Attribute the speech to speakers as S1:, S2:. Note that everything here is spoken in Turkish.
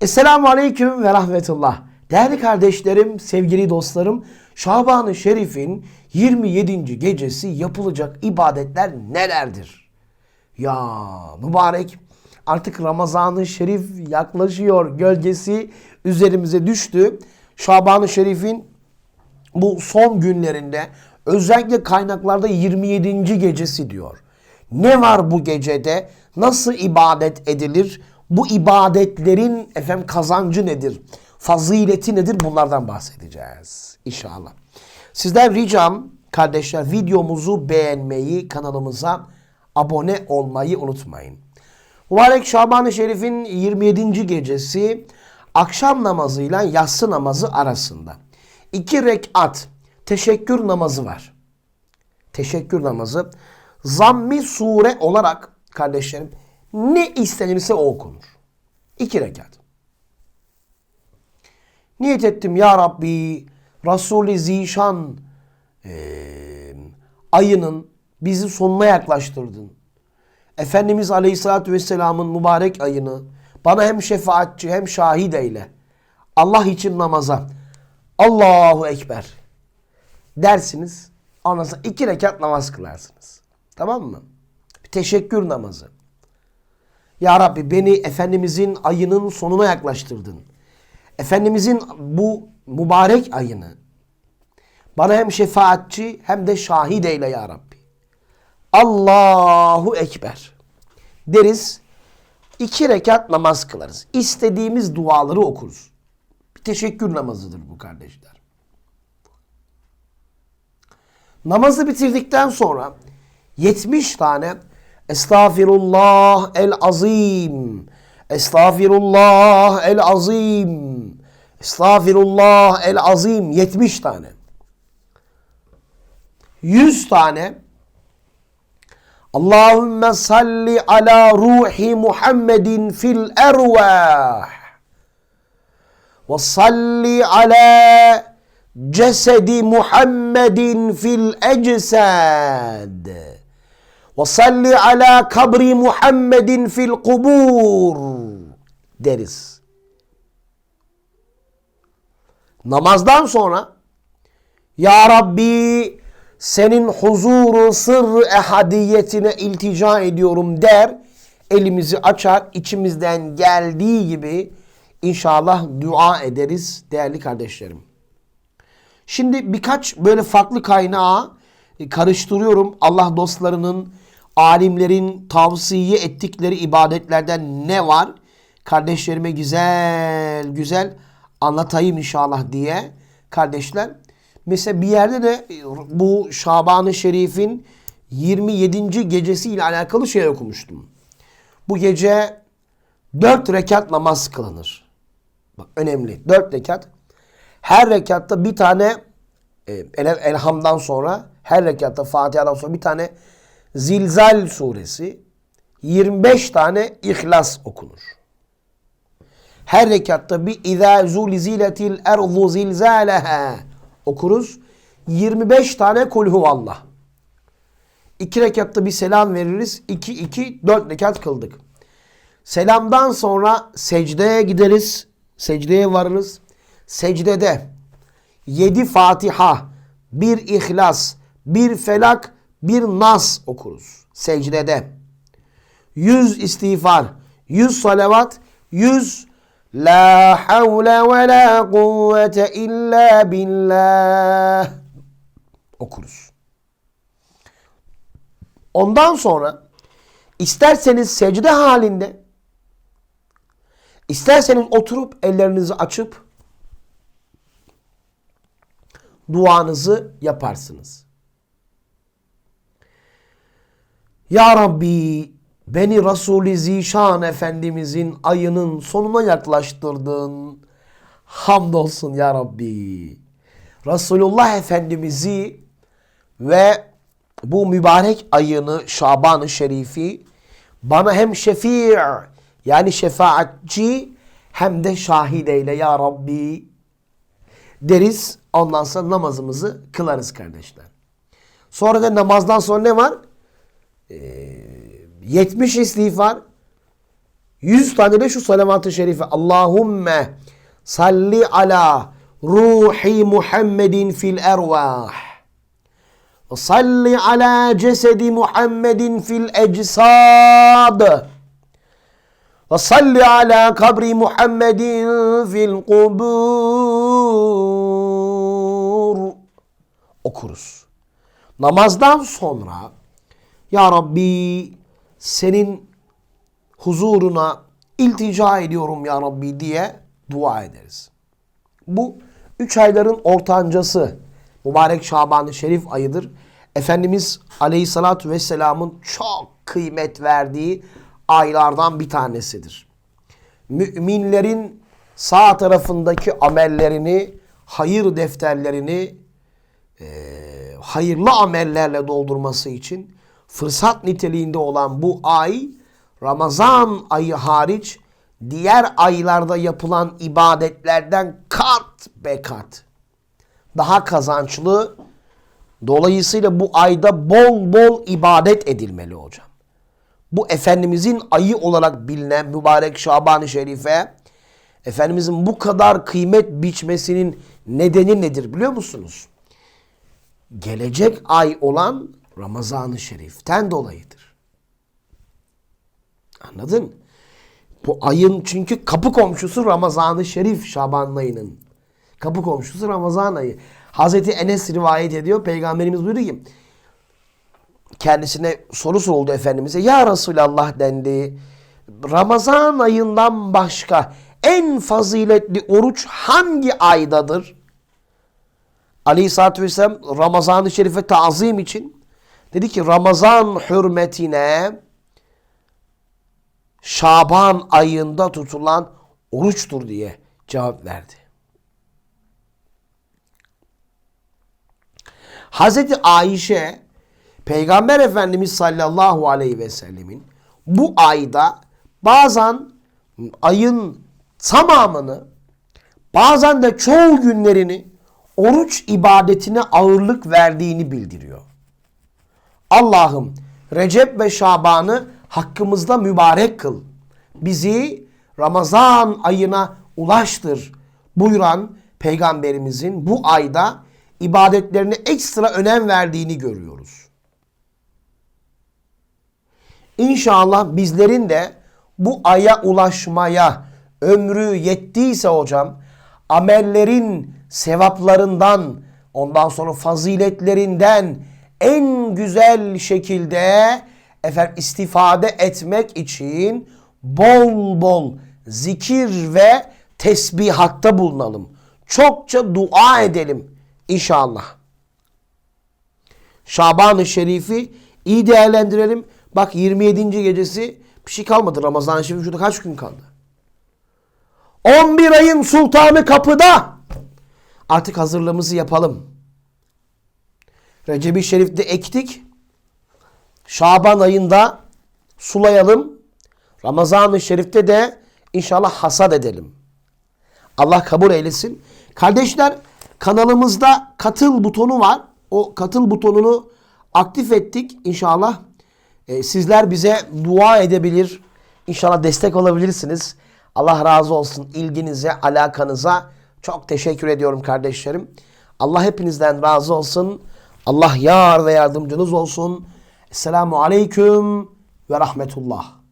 S1: Esselamu Aleyküm ve Rahmetullah. Değerli kardeşlerim, sevgili dostlarım, Şaban-ı Şerif'in 27. gecesi yapılacak ibadetler nelerdir? Ya mübarek artık Ramazan-ı Şerif yaklaşıyor. Gölgesi üzerimize düştü. Şaban-ı Şerif'in bu son günlerinde özellikle kaynaklarda 27. gecesi diyor. Ne var bu gecede? Nasıl ibadet edilir? Bu ibadetlerin efendim kazancı nedir? Fazileti nedir? Bunlardan bahsedeceğiz inşallah. Sizden ricam kardeşler videomuzu beğenmeyi, kanalımıza abone olmayı unutmayın. Mübarek Şaban-ı Şerif'in 27. gecesi akşam namazıyla yatsı namazı arasında. iki rekat teşekkür namazı var. Teşekkür namazı zammi sure olarak kardeşlerim ne istenirse o okunur. İki rekat. Niyet ettim ya Rabbi Resul-i Zişan eee, ayının bizi sonuna yaklaştırdın. Efendimiz Aleyhisselatü Vesselam'ın mübarek ayını bana hem şefaatçi hem şahit eyle. Allah için namaza. Allahu Ekber dersiniz. Ondan sonra iki rekat namaz kılarsınız. Tamam mı? Bir teşekkür namazı. Ya Rabbi beni Efendimizin ayının sonuna yaklaştırdın. Efendimizin bu mübarek ayını bana hem şefaatçi hem de şahit eyle ya Rabbi. Allahu Ekber deriz. iki rekat namaz kılarız. İstediğimiz duaları okuruz. Bir teşekkür namazıdır bu kardeşler. Namazı bitirdikten sonra 70 tane Estağfirullah el azim. Estağfirullah el azim. Estağfirullah el azim. 70 tane. 100 tane Allahümme salli ala ruhi Muhammedin fil ervah. Ve salli ala cesedi Muhammedin fil eczad. Ve ala kabri Muhammedin fil kubur deriz. Namazdan sonra Ya Rabbi senin huzuru sır ehadiyetine iltica ediyorum der. Elimizi açar içimizden geldiği gibi inşallah dua ederiz değerli kardeşlerim. Şimdi birkaç böyle farklı kaynağı karıştırıyorum. Allah dostlarının, alimlerin tavsiye ettikleri ibadetlerden ne var? Kardeşlerime güzel güzel anlatayım inşallah diye kardeşler. Mesela bir yerde de bu Şaban-ı Şerif'in 27. gecesiyle alakalı şey okumuştum. Bu gece 4 rekat namaz kılınır. Bak önemli. 4 rekat. Her rekatta bir tane e, El Elham'dan sonra her rekatta Fatiha'dan sonra bir tane Zilzal suresi 25 tane İhlas okunur. Her rekatta bir İzâ zulziletil erzu zilzâleha okuruz. 25 tane kul huvallah. İki rekatta bir selam veririz. 2 2 4 rekat kıldık. Selamdan sonra secdeye gideriz. Secdeye varırız. Secdede 7 Fatiha, bir İhlas, bir Felak, bir Nas okuruz. Secdede. 100 istiğfar, 100 salavat, 100 La havle ve la kuvvete illa billah okuruz. Ondan sonra isterseniz secde halinde isterseniz oturup ellerinizi açıp duanızı yaparsınız. Ya Rabbi beni Resul-i Zişan Efendimizin ayının sonuna yaklaştırdın. Hamdolsun ya Rabbi. Resulullah Efendimiz'i ve bu mübarek ayını Şaban-ı Şerif'i bana hem şefi' yani şefaatçi hem de şahit eyle ya Rabbi deriz. Ondan sonra namazımızı kılarız kardeşler. Sonra da namazdan sonra ne var? Ee, 70 istiğfar, 100 tane de şu salavat-ı şerife. Allahümme salli ala ruhi Muhammedin fil ervah. Salli ala cesedi Muhammedin fil eczad. Ve salli ala kabri Muhammedin fil kubur. Okuruz. Namazdan sonra Ya Rabbi senin huzuruna iltica ediyorum Ya Rabbi diye dua ederiz. Bu üç ayların ortancası mübarek Şaban-ı Şerif ayıdır. Efendimiz Aleyhisselatü Vesselam'ın çok kıymet verdiği aylardan bir tanesidir. Müminlerin sağ tarafındaki amellerini, hayır defterlerini e, hayırlı amellerle doldurması için fırsat niteliğinde olan bu ay Ramazan ayı hariç diğer aylarda yapılan ibadetlerden kat be kat daha kazançlı. Dolayısıyla bu ayda bol bol ibadet edilmeli hocam. Bu Efendimizin ayı olarak bilinen mübarek Şaban-ı Şerife Efendimizin bu kadar kıymet biçmesinin nedeni nedir biliyor musunuz? Gelecek ay olan Ramazan-ı Şerif'ten dolayıdır. Anladın? Bu ayın çünkü kapı komşusu Ramazan-ı Şerif Şaban ayının. Kapı komşusu Ramazan ayı. Hazreti Enes rivayet ediyor. Peygamberimiz buyuruyor ki kendisine soru soruldu Efendimiz'e. Ya Resulallah dendi. Ramazan ayından başka en faziletli oruç hangi aydadır? Aleyhisselatü Vesselam Ramazan-ı Şerif'e tazim için dedi ki Ramazan hürmetine Şaban ayında tutulan oruçtur diye cevap verdi. Hazreti Ayşe Peygamber Efendimiz sallallahu aleyhi ve sellemin bu ayda bazen ayın tamamını bazen de çoğu günlerini oruç ibadetine ağırlık verdiğini bildiriyor. Allah'ım Recep ve Şaban'ı hakkımızda mübarek kıl. Bizi Ramazan ayına ulaştır buyuran peygamberimizin bu ayda ibadetlerine ekstra önem verdiğini görüyoruz. İnşallah bizlerin de bu aya ulaşmaya ömrü yettiyse hocam amellerin sevaplarından ondan sonra faziletlerinden en güzel şekilde efendim istifade etmek için bol bol zikir ve tesbihatta bulunalım. Çokça dua edelim inşallah. Şaban-ı Şerif'i iyi değerlendirelim. Bak 27. gecesi bir şey kalmadı. Ramazan-ı Şerif şurada kaç gün kaldı? 11 ayın sultanı kapıda. Artık hazırlığımızı yapalım. Recep-i Şerif'te ektik. Şaban ayında sulayalım. Ramazan-ı Şerif'te de inşallah hasat edelim. Allah kabul eylesin. Kardeşler kanalımızda katıl butonu var. O katıl butonunu aktif ettik. İnşallah e, sizler bize dua edebilir. İnşallah destek olabilirsiniz. Allah razı olsun ilginize, alakanıza. Çok teşekkür ediyorum kardeşlerim. Allah hepinizden razı olsun. Allah yar ve yardımcınız olsun. Esselamu Aleyküm ve Rahmetullah.